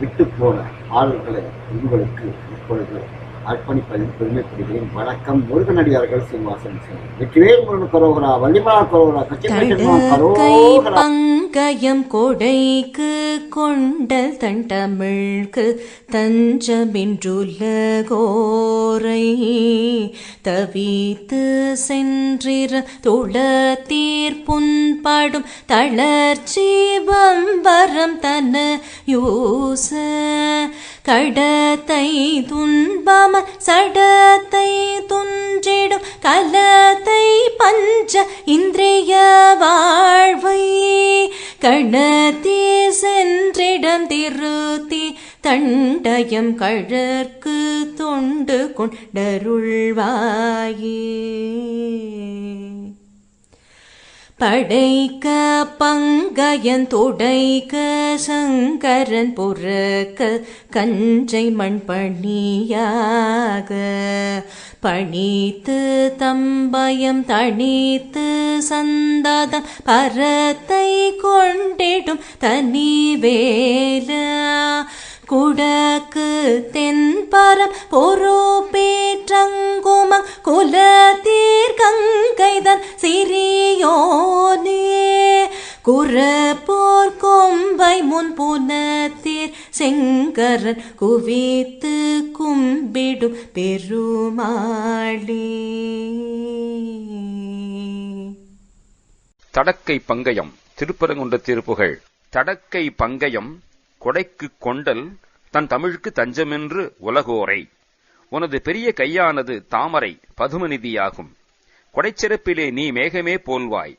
விட்டு போன ஆளுகளை உங்களுக்கு இப்பொழுது அர்ப்பணிப்பதில் பெருமைப்படுகிறேன் வணக்கம். முருகனடியார்கள் சீனிவாசன் வெற்றிவேல் முருகன் கரோகரா வள்ளிமலா கரோகரா. பங்கயம் கொடைக்கு கொண்டல் தண்டமிழ்க்கு தஞ்சமின்றுலகோரை தவித்து சென்றிர துளத்தீர் புண்படும் தளர்ச்சி வம்பரம் தன யூச கடத்தை துன்பம சடத்தை துஞ்சிடும் கலத்தை பஞ்ச இந்திரிய வாழ்வை. கணத்தே சென்றிடம் திருத்தி தண்டயம் கழற்கு தொண்டு கொண்டருள்வாயே. படைக்க பங்கயன் தொடைக்க சங்கரன் புறக்க கஞ்சை மண் பணியாக பணித்து தம்பயம் தணித்து சந்தாத பரத்தை கொண்டிடும் தனி வேல குடக்கு தென்பரம் பொறுப்பே குறப்போர் கொம்பை முன் புனத்தீர் செங்கரன் குவித்து கும்பிடும் பெருமாளே. தடக்கை பங்கயம் திருப்பரங்குன்ற திருப்புகழ். தடக்கை பங்கயம் கொடைக்கு கொண்டல் தன் தமிழுக்கு தஞ்சமென்று உலகோரை. உனது பெரிய கையானது தாமரை பதுமநிதியாகும். கொடைச்சிறப்பிலே நீ மேகமே போல்வாய்.